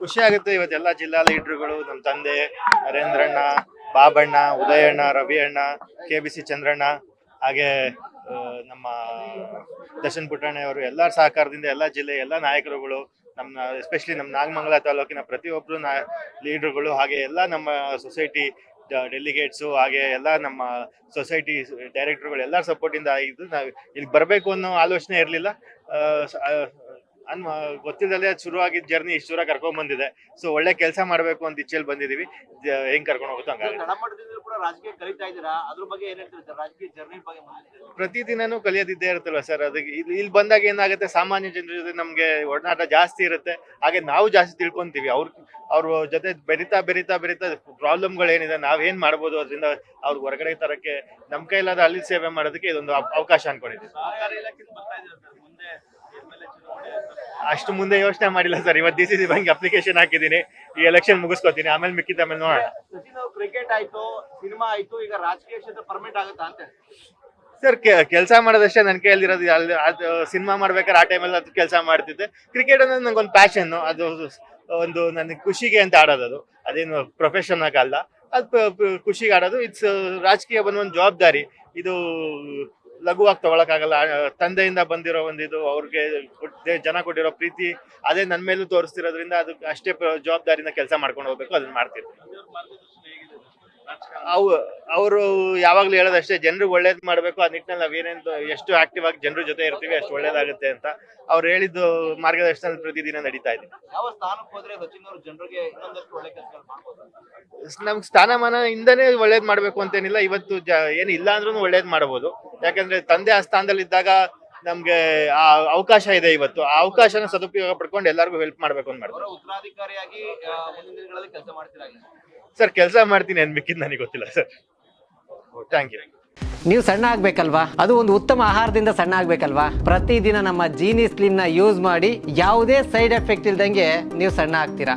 ಖುಷಿ ಆಗುತ್ತೆ ಇವತ್ತೆಲ್ಲ ಜಿಲ್ಲಾ ಲೀಡರ್ಗಳು ನಮ್ಮ ತಂದೆ ನರೇಂದ್ರಣ್ಣ ಬಾಬಣ್ಣ ಉದಯಣ್ಣ ರವಿ ಅಣ್ಣ ಕೆ ಬಿ ಸಿ ಚಂದ್ರಣ್ಣ ಹಾಗೆ ನಮ್ಮ ದರ್ಶನ್ ಪುಟ್ಟಣ್ಣ ಅವರು ಎಲ್ಲರ ಸಹಕಾರದಿಂದ ಎಲ್ಲ ಜಿಲ್ಲೆ ಎಲ್ಲ ನಾಯಕರುಗಳು ನಮ್ಮ ಎಸ್ಪೆಷಲಿ ನಮ್ಮ ನಾಗಮಂಗಲ ತಾಲೂಕಿನ ಪ್ರತಿಯೊಬ್ಬರು ನಾ ಲೀಡರ್ಗಳು ಹಾಗೆ ಎಲ್ಲ ನಮ್ಮ ಸೊಸೈಟಿ ಡೆಲಿಗೇಟ್ಸು ಹಾಗೆ ಎಲ್ಲ ನಮ್ಮ ಸೊಸೈಟಿ ಡೈರೆಕ್ಟರ್ಗಳು ಎಲ್ಲರ ಸಪೋರ್ಟಿಂದ ಇದು ನಾವು ಇಲ್ಲಿ ಬರಬೇಕು ಅನ್ನೋ ಆಲೋಚನೆ ಇರಲಿಲ್ಲ. ಅನ್ ಗೊತ್ತಿಲ್ಲದೆ ಶುರು ಆಗಿದ್ದ ಜರ್ನಿ ಇಷ್ಟು ದೂರ ಕರ್ಕೊಂಡ್ ಬಂದಿದೆ. ಸೊ ಒಳ್ಳೆ ಕೆಲಸ ಮಾಡ್ಬೇಕು ಅಂತ ಇಚ್ಛೆಯಲ್ಲಿ ಬಂದಿದೀವಿ. ಜ- ಹೆಂಗ್ ಕರ್ಕೊಂಡು ಹೋಗುತ್ತೋ ಹಂಗಾಗಿ ತಳಮಟ್ಟದಿಂದ ಕೂಡ ರಾಜಕೀಯ ಕಲಿತಾ ಇದ್ದೀರಾ? ಅದ್ರ ಬಗ್ಗೆ ಏನ್ ಹೇಳ್ತೀರಾ ಸರ್? ರಾಜಕೀಯ ಜರ್ನಿ ಬಗ್ಗೆ ಮುಂದೆ ಪ್ರತಿದಿನನೂ ಕಲಿಯೋದಿದ್ದೇ ಇರುತ್ತಲ್ವ ಸರ್? ಅದಕ್ಕೆ ಇಲ್ಲಿ ಇಲ್ಲಿ ಬಂದಾಗ ಏನಾಗುತ್ತೆ ಸಾಮಾನ್ಯ ಜನರ ಜೊತೆ ನಮ್ಗೆ ಒಡನಾಟ ಜಾಸ್ತಿ ಇರುತ್ತೆ. ಹಾಗೆ ನಾವು ಜಾಸ್ತಿ ತಿಳ್ಕೊಂತೀವಿ. ಅವ್ರ ಅವ್ರ ಜೊತೆ ಬೆರಿತಾ ಬೆರಿತಾ ಬೆರಿತಾ ಪ್ರಾಬ್ಲಮ್ಗಳು ಏನಿದೆ ನಾವೇನ್ ಮಾಡ್ಬೋದು ಅದರಿಂದ ಅವ್ರ ಹೊರಗಡೆ ತರಕ್ಕೆ ನಮ್ ಕೈಲಾದ ಅಲ್ಲಿ ಸೇವೆ ಮಾಡೋದಕ್ಕೆ ಇದೊಂದು ಅವ್- ಅವಕಾಶ ಅನ್ಕೊಂಡಿದ್ದೀವಿ ಸಹಕಾರಿ ಇಲಾಖೆಯಿಂದ ಬರ್ತಾ ಇದ್ದೀರಾ ಸರ್? ಮುಂದೆ ಎಮ್ಮೆಲ್ಯೆ ಚುನಾವಣೆ ಅಂತ. ಅಷ್ಟು ಮುಂದೆ ಯೋಚನೆ ಮಾಡಿಲ್ಲ ಸರ್. ಇವತ್ತು D C C bank application ಹಾಕಿದ್ದೀನಿ. ಈ ಎಲೆಕ್ಷನ್ ಮುಗಿಸ್ಕೊತೀನಿ. ಆಮೇಲೆ ಮಿಕ್ಕಿದ ಆಮೇಲೆ ನೋಡೋಣ. ಸಚಿನ್ ಅವ್ರು ಕ್ರಿಕೆಟ್ ಆಯ್ತು ಸಿನಿಮಾ ಆಯ್ತು ಈಗ ರಾಜಕೀಯ ಕ್ಷೇತ್ರ ಪರ್ಮಿಟ್ ಆಗುತ್ತಾ ಅಂತ ಸರ್ ಕೆಲಸ ಮಾಡೋದಷ್ಟೇ ನನ್ನ ಕೈಯಲ್ಲಿರೋದು ಅಲ್ಲಿ ಅದು ಸಿನಿಮಾ ಮಾಡ್ಬೇಕಾದ್ರೆ ಆ ಟೈಮಲ್ಲಿ ಅದು ಕೆಲಸ ಮಾಡ್ತಿದ್ದೆ. ಕ್ರಿಕೆಟ್ ಅನ್ನೋದು ಒಂದು ಪ್ಯಾಷನ್ ಅದು ಒಂದು ನನಗೆ ಖುಷಿಗೆ ಅಂತ ಆಡೋದು ಅದು. ಅದೇನು ಪ್ರೊಫೆಷನ್ ಆಗಲ್ಲ ಅದು ಖುಷಿಗೆ ಆಡೋದು. ಇಟ್ಸ್ ರಾಜಕೀಯ ಬಂದ ಒಂದು ಜವಾಬ್ದಾರಿ. ಇದು ಲಘುವಾಗಿ ತಗೊಳಕ್ಕಾಗಲ್ಲ. ಆ, ತಂದೆಯಿಂದ ಬಂದಿರೋ ಒಂದಿದು ಅವ್ರಿಗೆ ಜನ ಕೊಟ್ಟಿರೋ ಪ್ರೀತಿ ಅದೇ ನನ್ನ ಮೇಲೂ ತೋರಿಸ್ತಿರೋದ್ರಿಂದ ಅದು ಅಷ್ಟೇ ಜವಾಬ್ದಾರಿಯಿಂದ ಕೆಲಸ ಮಾಡ್ಕೊಂಡು ಹೋಗ್ಬೇಕು ಅದನ್ನ ಮಾಡ್ತಿರ್ತೀನಿ ಅವು ಅವರು ಯಾವಾಗ್ಲೂ ಹೇಳೋದಷ್ಟೇ ಜನರಿಗೆ ಒಳ್ಳೇದ್ ಮಾಡ್ಬೇಕು ಆ ನಿಟ್ಟಿನಲ್ಲಿ ನಾವೇನೇನು ಎಷ್ಟು ಆಕ್ಟಿವ್ ಆಗಿ ಜನರ ಜೊತೆ ಇರ್ತೀವಿ ಅಷ್ಟು ಒಳ್ಳೇದಾಗುತ್ತೆ ಅಂತ ಅವ್ರು ಹೇಳಿದ್ದು ಮಾರ್ಗದರ್ಶನ ಪ್ರತಿದಿನ ನಡೀತಾ ಇದೆ. ನಮ್ಗೆ ಸ್ಥಾನಮಾನ ಇಂದನೇ ಒಳ್ಳೇದ್ ಮಾಡ್ಬೇಕು ಅಂತೇನಿಲ್ಲ. ಇವತ್ತು ಜ ಏನು ಇಲ್ಲ ಅಂದ್ರೂ ಒಳ್ಳೇದು ಮಾಡಬಹುದು ಯಾಕಂದ್ರೆ ತಂದೆ ಆ ಸ್ಥಾನದಲ್ಲಿ ಇದ್ದಾಗ ನಮ್ಗೆ ಆ ಅವಕಾಶ ಇದೆ ಇವತ್ತು. ಆ ಅವಕಾಶನ ಸದುಪಯೋಗ ಪಡ್ಕೊಂಡು ಎಲ್ಲರಿಗೂ ಹೆಲ್ಪ್ ಮಾಡ್ಬೇಕು ಅಂತ ಮಾಡ್ತಾರೆ ಅವರ ಉತ್ತರಾಧಿಕಾರಿಯಾಗಿ ಆ, ಮುಂದಿನ ದಿನಗಳಲ್ಲಿ ಕೆಲಸ ಮಾಡ್ತೀರಾ ಸರ್ ಕೆಲಸ ಮಾಡ್ತೀನಿ ಏನ್ ಮಿಕ್ಕಿದ್ ನನಗೆ ಗೊತ್ತಿಲ್ಲ ಸರ್. ಥ್ಯಾಂಕ್ ಯು ನೀವು ಸಣ್ಣ ಆಗ್ಬೇಕಲ್ವಾ? ಅದು ಒಂದು ಉತ್ತಮ ಆಹಾರದಿಂದ ಸಣ್ಣ ಆಗ್ಬೇಕಲ್ವಾ? ಪ್ರತಿದಿನ ನಮ್ಮ ಜೀನಿ ಸ್ಲಿಮ್ನ ಯೂಸ್ ಮಾಡಿ ಯಾವುದೇ ಸೈಡ್ ಎಫೆಕ್ಟ್ ಇಲ್ದಂಗೆ ನೀವು ಸಣ್ಣ ಆಗ್ತೀರಾ?